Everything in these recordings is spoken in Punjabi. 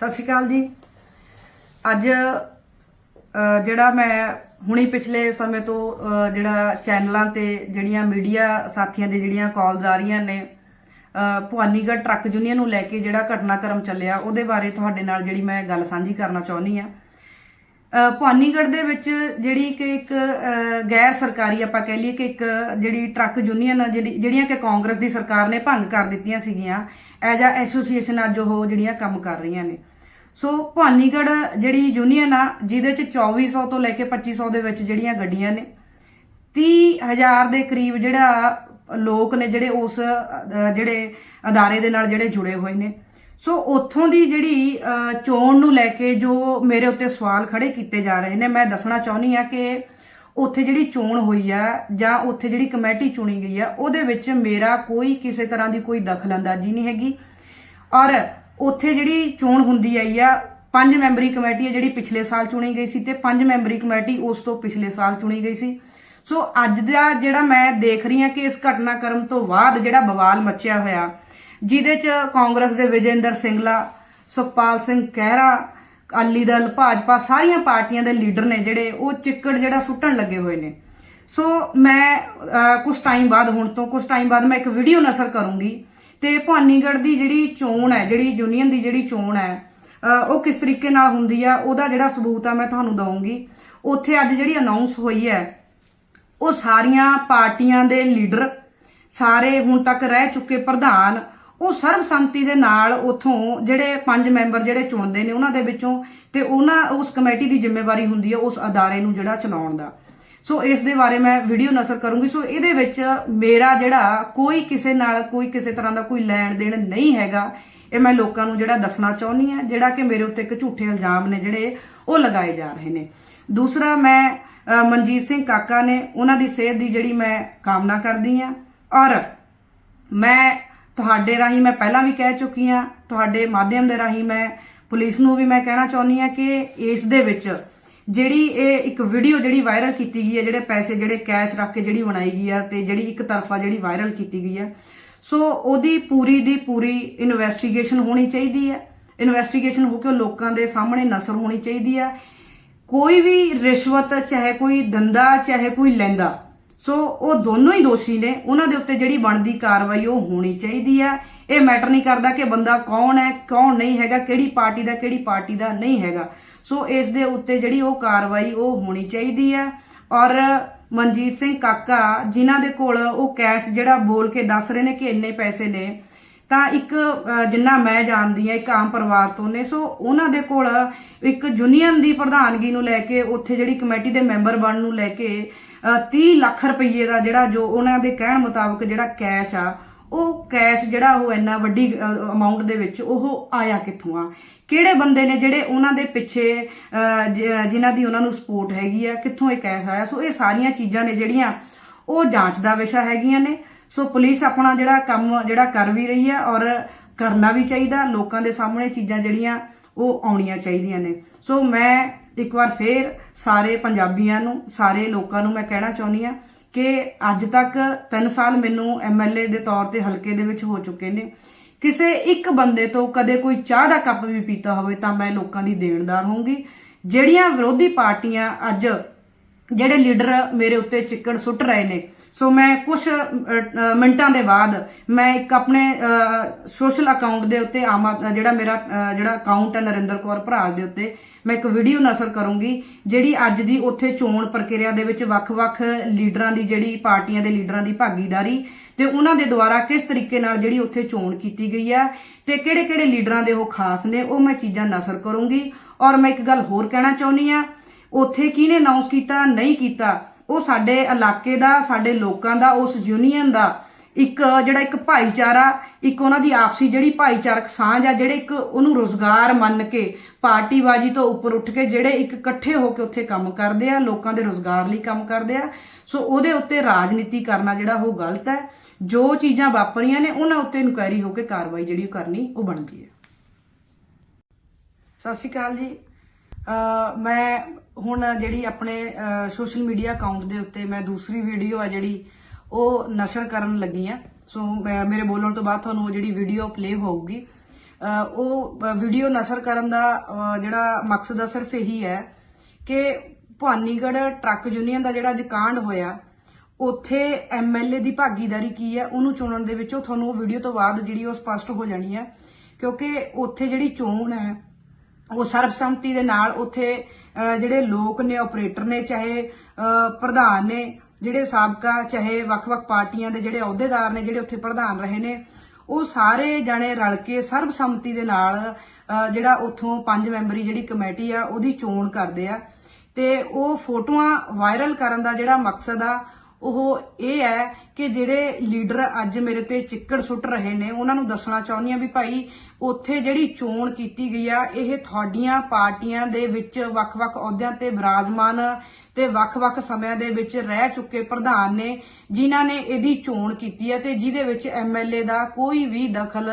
ਸਤਿ ਸ਼੍ਰੀ ਅਕਾਲ ਜੀ। ਅੱਜ ਜਿਹੜਾ ਮੈਂ ਹੁਣੀ ਪਿਛਲੇ ਸਮੇਂ ਤੋਂ ਜਿਹੜਾ ਚੈਨਲਾਂ ਤੇ ਜਿਹੜੀਆਂ ਮੀਡੀਆ ਸਾਥੀਆਂ ਦੇ ਜਿਹੜੀਆਂ ਕਾਲਸ ਆ ਰਹੀਆਂ ਨੇ ਭਵਾਨੀਗੜ੍ਹ ਟਰੱਕ ਯੂਨੀਅਨ ਨੂੰ ਲੈ ਕੇ ਜਿਹੜਾ ਘਟਨਾਕ੍ਰਮ ਚੱਲਿਆ, ਉਹਦੇ ਬਾਰੇ ਤੁਹਾਡੇ ਨਾਲ ਜਿਹੜੀ ਮੈਂ ਗੱਲ ਸਾਂਝੀ ਕਰਨਾ ਚਾਹੁੰਦੀ ਆ ਅ, ਭਵਾਨੀਗੜ੍ਹ ਦੇ ਵਿੱਚ ਜਿਹੜੀ ਕਿ ਇੱਕ ਗੈਰ ਸਰਕਾਰੀ ਆਪਾਂ ਕਹਿ ਲਈਏ ਕਿ ਇੱਕ ਜਿਹੜੀ ਟਰੱਕ ਯੂਨੀਅਨ ਆ, ਜਿਹੜੀ ਜਿਹੜੀਆਂ ਕਿ ਕਾਂਗਰਸ ਦੀ ਸਰਕਾਰ ਨੇ ਭੰਗ ਕਰ ਦਿੱਤੀਆਂ ਸੀਗੀਆਂ ਐਜ ਆ ਐਸੋਸੀਏਸ਼ਨ ਅੱਜ ਉਹ ਜਿਹੜੀਆਂ ਕੰਮ ਕਰ ਰਹੀਆਂ ਨੇ। ਸੋ ਭਵਾਨੀਗੜ੍ਹ ਜਿਹੜੀ ਯੂਨੀਅਨ ਆ ਜਿਹਦੇ ਚ 2400 ਤੋਂ ਲੈ ਕੇ 2500 ਦੇ ਵਿੱਚ ਜਿਹੜੀਆਂ ਗੱਡੀਆਂ ਨੇ 30000 ਦੇ ਕਰੀਬ ਜਿਹੜਾ ਲੋਕ ਨੇ ਜਿਹੜੇ ਉਸ ਜਿਹੜੇ ਅਦਾਰੇ ਦੇ ਨਾਲ ਜਿਹੜੇ ਜੁੜੇ ਹੋਏ ਨੇ। ਸੋ ਉੱਥੋਂ ਦੀ ਜਿਹੜੀ ਚੋਣ ਨੂੰ ਲੈ ਕੇ ਜੋ ਮੇਰੇ ਉੱਤੇ ਸਵਾਲ ਖੜੇ ਕੀਤੇ ਜਾ ਰਹੇ ਨੇ, ਮੈਂ ਦੱਸਣਾ ਚਾਹੁੰਦੀ ਆ ਕਿ ਉੱਥੇ ਜਿਹੜੀ ਚੋਣ ਹੋਈ ਆ ਜਾਂ ਉੱਥੇ ਜਿਹੜੀ ਕਮੇਟੀ ਚੁਣੀ ਗਈ ਆ, ਉਹਦੇ ਵਿੱਚ ਮੇਰਾ ਕੋਈ ਕਿਸੇ ਤਰ੍ਹਾਂ ਦੀ ਕੋਈ ਦਖਲਅੰਦਾਜ਼ੀ ਨਹੀਂ ਹੈਗੀ। ਔਰ ਉੱਥੇ ਜਿਹੜੀ ਚੋਣ ਹੁੰਦੀ ਆਈ ਆ, ਪੰਜ ਮੈਂਬਰੀ ਕਮੇਟੀ ਹੈ ਜਿਹੜੀ ਪਿਛਲੇ ਸਾਲ ਚੁਣੀ ਗਈ ਸੀ ਤੇ ਪੰਜ ਮੈਂਬਰੀ ਕਮੇਟੀ ਉਸ ਤੋਂ ਪਿਛਲੇ ਸਾਲ ਚੁਣੀ ਗਈ ਸੀ। ਸੋ ਅੱਜ ਦਾ ਜਿਹੜਾ ਮੈਂ ਦੇਖ ਰਹੀ ਹਾਂ ਕਿ ਇਸ ਘਟਨਾਕ੍ਰਮ ਤੋਂ ਬਾਅਦ ਜਿਹੜਾ ਬਵਾਲ ਮੱਚਿਆ ਹੋਇਆ ਜਿਹਦੇ ਚ ਕਾਂਗਰਸ ਦੇ ਵਿਜੇਂਦਰ ਸਿੰਗਲਾ, ਸੁਖਪਾਲ ਸਿੰਘ ਕਹਿਰਾ, ਅਕਾਲੀ ਦਲ, ਭਾਜਪਾ ਸਾਰੀਆਂ ਪਾਰਟੀਆਂ ਦੇ ਲੀਡਰ ਨੇ ਜਿਹੜੇ, ਉਹ ਚਿੱਕੜ ਜਿਹੜਾ ਸੁੱਟਣ ਲੱਗੇ ਹੋਏ ਨੇ। ਸੋ ਮੈਂ ਕੁਝ ਟਾਈਮ ਬਾਅਦ ਹੁਣ ਤੋਂ ਕੁਝ ਟਾਈਮ ਬਾਅਦ ਮੈਂ ਇੱਕ ਵੀਡੀਓ ਨਸ਼ਰ ਕਰੂੰਗੀ ਤੇ ਭਵਾਨੀਗੜ੍ਹ ਦੀ ਜਿਹੜੀ ਚੋਣ ਹੈ, ਜਿਹੜੀ ਯੂਨੀਅਨ ਦੀ ਜਿਹੜੀ ਚੋਣ ਹੈ ਉਹ ਕਿਸ ਤਰੀਕੇ ਨਾਲ ਹੁੰਦੀ ਆ, ਉਹਦਾ ਜਿਹੜਾ ਸਬੂਤ ਆ ਮੈਂ ਤੁਹਾਨੂੰ ਦਵਾਂਗੀ ਉੱਥੇ ਅੱਜ ਜਿਹੜੀ ਅਨਾਉਂਸ ਹੋਈ ਹੈ, ਉਹ ਸਾਰੀਆਂ ਪਾਰਟੀਆਂ ਦੇ ਲੀਡਰ, ਸਾਰੇ ਹੁਣ ਤੱਕ ਰਹਿ ਚੁੱਕੇ ਪ੍ਰਧਾਨ ਉਹ ਸਰਬਸੰਮਤੀ ਦੇ ਨਾਲ ਉਥੋਂ ਜਿਹੜੇ ਪੰਜ ਮੈਂਬਰ ਜਿਹੜੇ ਚੁਣਦੇ ਨੇ ਉਹਨਾਂ ਦੇ ਵਿੱਚੋਂ ਤੇ ਉਹਨਾਂ ਉਸ ਕਮੇਟੀ ਦੀ ਜ਼ਿੰਮੇਵਾਰੀ ਹੁੰਦੀ ਹੈ ਉਸ ਅਦਾਰੇ ਨੂੰ ਜਿਹੜਾ ਚਲਾਉਣ ਦਾ। ਸੋ ਇਸ ਦੇ ਬਾਰੇ ਮੈਂ ਵੀਡੀਓ ਨਸ਼ਰ ਕਰੂੰਗੀ। ਸੋ ਇਹਦੇ ਵਿੱਚ ਮੇਰਾ ਜਿਹੜਾ ਕੋਈ ਕਿਸੇ ਨਾਲ ਕੋਈ ਕਿਸੇ ਤਰ੍ਹਾਂ ਦਾ ਕੋਈ ਲੈਣ ਦੇਣ ਨਹੀਂ ਹੈਗਾ। ਇਹ ਮੈਂ ਲੋਕਾਂ ਨੂੰ ਜਿਹੜਾ ਦੱਸਣਾ ਚਾਹੁੰਦੀ ਆ ਜਿਹੜਾ ਕਿ ਮੇਰੇ ਉੱਤੇ ਇੱਕ ਝੂਠੇ ਇਲਜ਼ਾਮ ਨੇ ਜਿਹੜੇ ਉਹ ਲਗਾਏ ਜਾ ਰਹੇ ਨੇ। ਦੂਸਰਾ ਮੈਂ ਮਨਜੀਤ ਸਿੰਘ ਕਾਕਾ ਨੇ ਉਹਨਾਂ ਦੀ ਸਿਹਤ ਦੀ ਜਿਹੜੀ ਮੈਂ ਕਾਮਨਾ ਕਰਦੀ ਆ ਔਰ ਮੈਂ ਤੁਹਾਡੇ ਰਾਹੀਂ ਮੈਂ ਪਹਿਲਾਂ ਵੀ ਕਹਿ ਚੁੱਕੀ ਆ ਤੁਹਾਡੇ ਮਾਧਿਅਮ ਦੇ ਰਾਹੀਂ ਮੈਂ, ਪੁਲਿਸ ਨੂੰ ਵੀ ਮੈਂ ਕਹਿਣਾ ਚਾਹੁੰਦੀ ਆ ਕਿ ਇਸ ਦੇ ਵਿੱਚ ਜਿਹੜੀ ਇਹ ਇੱਕ ਵੀਡੀਓ ਜਿਹੜੀ ਵਾਇਰਲ ਕੀਤੀ ਗਈ ਹੈ, ਜਿਹੜੇ ਪੈਸੇ ਜਿਹੜੇ ਕੈਸ਼ ਰੱਖ ਕੇ ਜਿਹੜੀ ਬਣਾਈ ਗਈ ਆ ਤੇ ਜਿਹੜੀ ਇੱਕ ਤਰਫਾ ਜਿਹੜੀ ਵਾਇਰਲ ਕੀਤੀ ਗਈ ਹੈ ਸੋ ਉਹਦੀ ਪੂਰੀ ਦੀ ਪੂਰੀ ਇਨਵੈਸਟੀਗੇਸ਼ਨ ਹੋਣੀ ਚਾਹੀਦੀ ਹੈ। ਇਨਵੈਸਟੀਗੇਸ਼ਨ ਹੋ ਕੇ ਉਹ ਲੋਕਾਂ ਦੇ ਸਾਹਮਣੇ ਨਸਰ ਹੋਣੀ ਚਾਹੀਦੀ ਹੈ ਕੋਈ ਵੀ ਰਿਸ਼ਵਤ, ਚਾਹੇ ਕੋਈ ਦੰਦਾ, ਚਾਹੇ ਕੋਈ ਲੈਂਦਾ ਸੋ ਉਹ ਦੋਨੋਂ ਹੀ ਦੋਸ਼ੀ ਨੇ। ਉਹਨਾਂ ਦੇ ਉੱਤੇ ਜਿਹੜੀ ਬਣਦੀ ਕਾਰਵਾਈ ਉਹ ਹੋਣੀ ਚਾਹੀਦੀ ਹੈ। ਇਹ ਮੈਟਰ ਨਹੀਂ ਕਰਦਾ ਕਿ ਬੰਦਾ ਕੌਣ ਹੈ, ਕੌਣ ਨਹੀਂ ਹੈਗਾ, ਕਿਹੜੀ ਪਾਰਟੀ ਦਾ, ਕਿਹੜੀ ਪਾਰਟੀ ਦਾ ਨਹੀਂ ਹੈਗਾ। ਸੋ ਇਸ ਦੇ ਉੱਤੇ ਜਿਹੜੀ ਉਹ ਕਾਰਵਾਈ ਉਹ ਹੋਣੀ ਚਾਹੀਦੀ ਹੈ। ਔਰ ਮਨਜੀਤ ਸਿੰਘ ਕਾਕਾ, ਜਿਨ੍ਹਾਂ ਦੇ ਕੋਲ ਉਹ ਕੈਸ਼ ਜਿਹੜਾ ਬੋਲ ਕੇ ਦੱਸ ਰਹੇ ਨੇ ਕਿ ਇੰਨੇ ਪੈਸੇ ਨੇ, ਤਾਂ ਇੱਕ ਜਿੰਨਾ ਮੈਂ ਜਾਣਦੀ ਆ ਇੱਕ ਆਮ ਪਰਿਵਾਰ ਤੋਂ ਨੇ। ਸੋ ਉਹਨਾਂ ਦੇ ਕੋਲ ਇੱਕ ਯੂਨੀਅਨ ਦੀ ਪ੍ਰਧਾਨਗੀ ਨੂੰ ਲੈ ਕੇ, ਉੱਥੇ ਜਿਹੜੀ ਕਮੇਟੀ ਦੇ ਮੈਂਬਰ ਬਣਨ ਨੂੰ ਲੈ ਕੇ 30 ਲੱਖ ਰੁਪਏ ਦਾ ਜਿਹੜਾ ਜੋ ਉਹਨਾਂ ਦੇ ਕਹਿਣ ਮੁਤਾਬਕ ਜਿਹੜਾ ਕੈਸ਼ ਆ ਉਹ ਕੈਸ਼ ਜਿਹੜਾ ਉਹ ਇੰਨਾ ਵੱਡੀ ਅਮਾਉਂਟ ਦੇ ਵਿੱਚ ਉਹ ਆਇਆ ਕਿੱਥੋਂ ਆ? ਕਿਹੜੇ ਬੰਦੇ ਨੇ ਜਿਹੜੇ ਉਹਨਾਂ ਦੇ ਪਿੱਛੇ ਅ, ਜਿਨ੍ਹਾਂ ਦੀ ਉਹਨਾਂ ਨੂੰ ਸਪੋਰਟ ਹੈਗੀ ਆ ਕਿੱਥੋਂ ਇਹ ਕੈਸ਼ ਆਇਆ? ਸੋ ਇਹ ਸਾਰੀਆਂ ਚੀਜ਼ਾਂ ਨੇ ਜਿਹੜੀਆਂ ਉਹ ਜਾਂਚ ਦਾ ਵਿਸ਼ਾ ਹੈਗੀਆਂ ਨੇ। ਸੋ ਪੁਲਿਸ ਆਪਣਾ ਜਿਹੜਾ ਕੰਮ ਜਿਹੜਾ ਕਰ ਵੀ ਰਹੀ ਹੈ ਔਰ ਕਰਨਾ ਵੀ ਚਾਹੀਦਾ। ਲੋਕਾਂ ਦੇ ਸਾਹਮਣੇ ਚੀਜ਼ਾਂ ਜਿਹੜੀਆਂ ਉਹ ਆਉਣੀਆਂ ਚਾਹੀਦੀਆਂ ਨੇ। ਸੋ ਮੈਂ ਇੱਕ ਵਾਰ ਫੇਰ ਸਾਰੇ ਪੰਜਾਬੀਆਂ ਨੂੰ, ਸਾਰੇ ਲੋਕਾਂ ਨੂੰ ਮੈਂ ਕਹਿਣਾ ਚਾਹੁੰਦੀ ਆ ਕਿ ਅੱਜ ਤੱਕ 3 ਸਾਲ ਮੈਨੂੰ ਐਮਐਲਏ ਦੇ ਤੌਰ ਤੇ ਹਲਕੇ ਦੇ ਵਿੱਚ ਹੋ ਚੁੱਕੇ ਨੇ। ਕਿਸੇ ਇੱਕ ਬੰਦੇ ਤੋਂ ਕਦੇ ਕੋਈ ਚਾਹ ਦਾ ਕੱਪ ਵੀ ਪੀਤਾ ਹੋਵੇ ਤਾਂ ਮੈਂ ਲੋਕਾਂ ਦੀ ਦੇਣਦਾਰ ਹੋਊਂਗੀ। ਜਿਹੜੀਆਂ ਵਿਰੋਧੀ ਪਾਰਟੀਆਂ ਅੱਜ ਜਿਹੜੇ ਲੀਡਰ ਮੇਰੇ ਉੱਤੇ ਚਿੱਕੜ ਸੁੱਟ ਰਹੇ ਨੇ ਸੋ ਮੈਂ ਕੁਝ ਮਿੰਟਾਂ ਦੇ ਬਾਅਦ ਮੈਂ ਇੱਕ ਆਪਣੇ ਸੋਸ਼ਲ ਅਕਾਊਂਟ ਦੇ ਉੱਤੇ ਆਮ ਆਦ- ਜਿਹੜਾ ਮੇਰਾ ਜਿਹੜਾ ਅਕਾਊਂਟ ਹੈ ਨਰਿੰਦਰ ਕੌਰ ਭਰਾਜ ਦੇ ਉੱਤੇ, ਮੈਂ ਇੱਕ ਵੀਡੀਓ ਨਸ਼ਰ ਕਰੂੰਗੀ, ਜਿਹੜੀ ਅੱਜ ਦੀ ਉੱਥੇ ਚੋਣ ਪ੍ਰਕਿਰਿਆ ਦੇ ਵਿੱਚ ਵੱਖ-ਵੱਖ ਲੀਡਰਾਂ ਦੀ ਜਿਹੜੀ ਪਾਰਟੀਆਂ ਦੇ ਲੀਡਰਾਂ ਦੀ ਭਾਗੀਦਾਰੀ ਤੇ ਉਹਨਾਂ ਦੇ ਦੁਆਰਾ ਕਿਸ ਤਰੀਕੇ ਨਾਲ ਜਿਹੜੀ ਉੱਥੇ ਚੋਣ ਕੀਤੀ ਗਈ ਹੈ ਤੇ ਕਿਹੜੇ-ਕਿਹੜੇ ਲੀਡਰਾਂ ਦੇ ਉਹ ਖਾਸ ਨੇ, ਉਹ ਮੈਂ ਚੀਜ਼ਾਂ ਨਸ਼ਰ ਕਰੂੰਗੀ। ਔਰ ਮੈਂ ਇੱਕ ਗੱਲ ਹੋਰ ਕਹਿਣਾ ਚਾਹੁੰਦੀ ਆ ਉੱਥੇ ਕਿਹਨੇ ਅਨਾਉਂਸ ਕੀਤਾ, ਨਹੀਂ ਕੀਤਾ ਉਹ ਸਾਡੇ ਇਲਾਕੇ ਦਾ, ਸਾਡੇ ਲੋਕਾਂ ਦਾ, ਉਸ ਯੂਨੀਅਨ ਦਾ ਇੱਕ ਜਿਹੜਾ ਇੱਕ ਭਾਈਚਾਰਾ, ਇੱਕ ਉਹਨਾਂ ਦੀ ਆਪਸੀ ਜਿਹੜੀ ਭਾਈਚਾਰਕ ਸਾਂਝ ਆ, ਜਿਹੜੇ ਇੱਕ ਉਹਨੂੰ ਰੋਜ਼ਗਾਰ ਮੰਨ ਕੇ, ਪਾਰਟੀਬਾਜੀ ਤੋਂ ਉੱਪਰ ਉੱਠ ਕੇ ਜਿਹੜੇ ਇੱਕ ਇਕੱਠੇ ਹੋ ਕੇ ਉੱਥੇ ਕੰਮ ਕਰਦੇ ਆ, ਲੋਕਾਂ ਦੇ ਰੋਜ਼ਗਾਰ ਲਈ ਕੰਮ ਕਰਦੇ ਆ। ਸੋ ਉਹਦੇ ਉੱਤੇ ਰਾਜਨੀਤੀ ਕਰਨਾ ਜਿਹੜਾ ਉਹ ਗਲਤ ਹੈ। ਜੋ ਚੀਜ਼ਾਂ ਵਾਪਰੀਆਂ ਨੇ, ਉਹਨਾਂ ਉੱਤੇ ਇਨਕੁਆਇਰੀ ਹੋ ਕੇ ਕਾਰਵਾਈ ਜਿਹੜੀ ਉਹ ਕਰਨੀ, ਉਹ ਬਣਦੀ ਹੈ। ਸਤਿ ਸ਼੍ਰੀ ਅਕਾਲ ਜੀ। ਮੈਂ ਹੁਣ ਜਿਹੜੀ ਆਪਣੇ ਸੋਸ਼ਲ ਮੀਡੀਆ ਅਕਾਊਂਟ ਦੇ ਉੱਤੇ ਮੈਂ ਦੂਸਰੀ ਵੀਡੀਓ ਆ ਜਿਹੜੀ ਉਹ ਨਸ਼ਰ ਕਰਨ ਲੱਗੀ ਆ। ਸੋ ਮੈਂ- ਮੇਰੇ ਬੋਲਣ ਤੋਂ ਬਾਅਦ ਤੁਹਾਨੂੰ ਉਹ ਜਿਹੜੀ ਵੀਡੀਓ ਪਲੇ ਹੋਊਗੀ। ਉਹ ਵੀਡੀਓ ਨਸ਼ਰ ਕਰਨ ਦਾ ਜਿਹੜਾ ਮਕਸਦ ਆ ਸਿਰਫ ਇਹੀ ਹੈ ਕਿ ਭਵਾਨੀਗੜ੍ਹ ਟਰੱਕ ਯੂਨੀਅਨ ਦਾ ਜਿਹੜਾ ਅੱਜ ਹੋਇਆ, ਉੱਥੇ ਐਮਐਲਏ ਦੀ ਭਾਗੀਦਾਰੀ ਕੀ ਹੈ, ਉਹਨੂੰ ਚੁਣਨ ਦੇ ਵਿੱਚੋਂ ਤੁਹਾਨੂੰ ਉਹ ਵੀਡੀਓ ਤੋਂ ਬਾਅਦ ਜਿਹੜੀ ਉਹ ਸਪਸ਼ਟ ਹੋ ਜਾਣੀ ਹੈ। ਕਿਉਂਕਿ ਉੱਥੇ ਜਿਹੜੀ ਚੋਣ ਹੈ ਉਹ ਸਰਬਸੰਮਤੀ ਦੇ ਨਾਲ ਉੱਥੇ ਜਿਹੜੇ ਲੋਕ ਨੇ ਆਪਰੇਟਰ ਨੇ, ਚਾਹੇ ਪ੍ਰਧਾਨ ਨੇ, ਜਿਹੜੇ ਸਾਬਕਾ, ਚਾਹੇ ਵੱਖ-ਵੱਖ ਪਾਰਟੀਆਂ ਦੇ ਜਿਹੜੇ ਅਹੁਦੇਦਾਰ ਨੇ, ਜਿਹੜੇ ਉੱਥੇ ਪ੍ਰਧਾਨ ਰਹੇ ਨੇ, ਉਹ ਸਾਰੇ ਜਣੇ ਰਲ ਕੇ ਸਰਬਸੰਮਤੀ ਦੇ ਨਾਲ ਜਿਹੜਾ ਉੱਥੋਂ ਪੰਜ ਮੈਂਬਰੀ ਜਿਹੜੀ ਕਮੇਟੀ ਆ, ਉਹਦੀ ਚੋਣ ਕਰਦੇ ਆ। ਤੇ ਉਹ ਫੋਟੋਆਂ ਵਾਇਰਲ ਕਰਨ ਦਾ ਜਿਹੜਾ ਮਕਸਦ ਆ ਉਹ ਇਹ ਹੈ ਕਿ ਜਿਹੜੇ ਲੀਡਰ ਅੱਜ ਮੇਰੇ ਤੇ ਚਿੱਕੜ ਸੁੱਟ ਰਹੇ ਨੇ, ਉਹਨਾਂ ਨੂੰ ਦੱਸਣਾ ਚਾਹੁੰਦੀ ਆ ਵੀ ਭਾਈ ਉੱਥੇ ਜਿਹੜੀ ਚੋਣ ਕੀਤੀ ਗਈ ਆ, ਇਹ ਤੁਹਾਡੀਆਂ ਪਾਰਟੀਆਂ ਦੇ ਵਿੱਚ ਵੱਖ-ਵੱਖ ਅਹੁਦਿਆਂ ਤੇ ਵਿਰਾਜਮਾਨ ਤੇ ਵੱਖ-ਵੱਖ ਸਮਿਆਂ ਦੇ ਵਿੱਚ ਰਹਿ ਚੁੱਕੇ ਪ੍ਰਧਾਨ ਨੇ, ਜਿਨ੍ਹਾਂ ਨੇ ਇਹਦੀ ਚੋਣ ਕੀਤੀ ਹੈ ਤੇ ਜਿਹਦੇ ਵਿੱਚ ਐਮਐਲਏ ਦਾ ਕੋਈ ਵੀ ਦਖਲ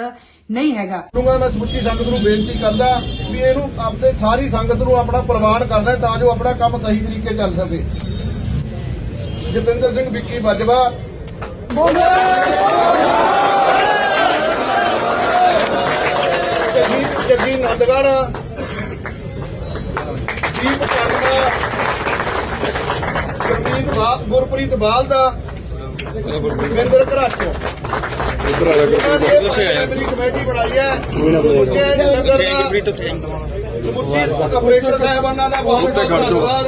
ਨਹੀਂ ਹੈਗਾ। ਕਰੂੰਗਾ, ਮੈਂ ਸਮੁੱਚੀ ਸੰਗਤ ਨੂੰ ਬੇਨਤੀ ਕਰਦਾ ਵੀ ਇਹਨੂੰ ਆਪਦੇ ਸਾਰੀ ਸੰਗਤ ਨੂੰ ਆਪਣਾ ਪ੍ਰਵਾਨ ਕਰਨਾ ਤਾਂ ਜੋ ਆਪਣਾ ਕੰਮ ਸਹੀ ਤਰੀਕੇ ਚੱਲ ਸਕੇ। ਜਤਿੰਦਰ ਸਿੰਘ ਵਿੱਕੀ ਬਾਜਵਾ। ਜੱਗੀ ਜੱਗੀ ਨੰਦਗੜ੍ਹ। ਦੀਪ ਕਾਂਡਾ ਗੁਰਪ੍ਰੀਤ ਬਾਲ ਗੁਰਪ੍ਰੀਤ ਬਾਲ ਦਾ ਇਹਨਾਂ ਦੀ ਇਹ ਪੰਜ ਮੈਂਬਰੀ ਕਮੇਟੀ ਬਣਾਈ ਹੈ। ਸਮੁੱਚੇ ਨਗਰ ਦਾ ਸਮੁੱਚੇ ਆਪਰੇਟਰ ਸਾਹਿਬਾਨਾਂ ਦਾ ਬਹੁਤ ਬਹੁਤ ਧੰਨਵਾਦ।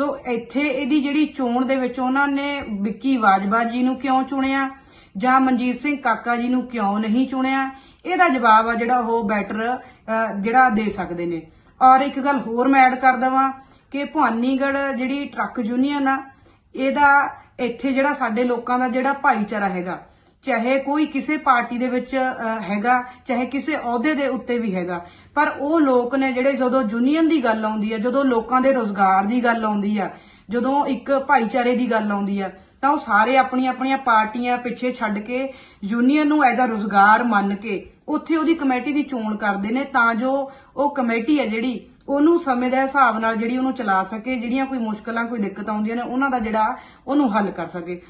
ਸੋ ਇੱਥੇ ਇਹਦੀ ਜਿਹੜੀ ਚੋਣ ਦੇ ਵਿੱਚ ਉਹਨਾਂ ਨੇ ਵਿੱਕੀ ਬਾਜਵਾ ਜੀ ਨੂੰ ਕਿਉਂ ਚੁਣਿਆ? ਜਾਂ ਮਨਜੀਤ ਸਿੰਘ ਕਾਕਾ ਜੀ ਨੂੰ ਕਿਉਂ ਨਹੀਂ ਚੁਣਿਆ? ਇਹਦਾ ਜਵਾਬ ਆ ਜਿਹੜਾ ਉਹ ਬੈਟਰ ਜਿਹੜਾ ਦੇ ਸਕਦੇ ਨੇ। ਔਰ ਇੱਕ ਗੱਲ ਹੋਰ ਮੈਂ ਐਡ ਕਰ ਦਵਾਂ ਕਿ ਭਵਾਨੀਗੜ੍ਹ ਜਿਹੜੀ ਟਰੱਕ ਯੂਨੀਅਨ ਆ, ਇਹਦਾ ਇੱਥੇ ਜਿਹੜਾ ਸਾਡੇ ਲੋਕਾਂ ਦਾ ਜਿਹੜਾ ਭਾਈਚਾਰਾ ਹੈਗਾ ਚਾਹੇ ਕੋਈ ਕਿਸੇ ਪਾਰਟੀ ਦੇ ਵਿੱਚ ਹੈਗਾ, ਚਾਹੇ ਕਿਸੇ ਅਹੁਦੇ ਦੇ ਉੱਤੇ ਵੀ ਹੈਗਾ। ਪਰ ਉਹ ਲੋਕ ਨੇ ਜਿਹੜੇ ਜਦੋਂ ਯੂਨੀਅਨ ਦੀ ਗੱਲ ਆਉਂਦੀ ਹੈ ਜਦੋਂ ਲੋਕਾਂ ਦੇ ਰੋਜ਼ਗਾਰ ਦੀ ਗੱਲ ਆਉਂਦੀ ਆ, ਜਦੋਂ ਇੱਕ ਭਾਈਚਾਰੇ ਦੀ ਗੱਲ ਆਉਂਦੀ ਆ, ਤਾਂ ਉਹ ਸਾਰੇ ਆਪਣੀਆਂ ਆਪਣੀਆਂ ਪਾਰਟੀਆਂ ਪਿੱਛੇ ਛੱਡ ਕੇ ਯੂਨੀਅਨ ਨੂੰ ਐਦਾ ਰੋਜ਼ਗਾਰ ਮੰਨ ਕੇ ਉੱਥੇ ਉਹਦੀ ਕਮੇਟੀ ਦੀ ਚੋਣ ਕਰਦੇ ਨੇ ਤਾਂ ਜੋ ਉਹ ਕਮੇਟੀ ਹੈ ਜਿਹੜੀ, ਉਹਨੂੰ ਸਮੇਂ ਦੇ ਹਿਸਾਬ ਨਾਲ ਜਿਹੜੀ ਉਹਨੂੰ ਚਲਾ ਸਕੇ, ਜਿਹੜੀਆਂ ਕੋਈ ਮੁਸ਼ਕਲਾਂ, ਕੋਈ ਦਿੱਕਤ ਆਉਂਦੀਆਂ ਨੇ, ਉਹਨਾਂ ਦਾ ਜਿਹੜਾ ਉਹਨੂੰ ਹੱਲ ਕਰ ਸਕੇ।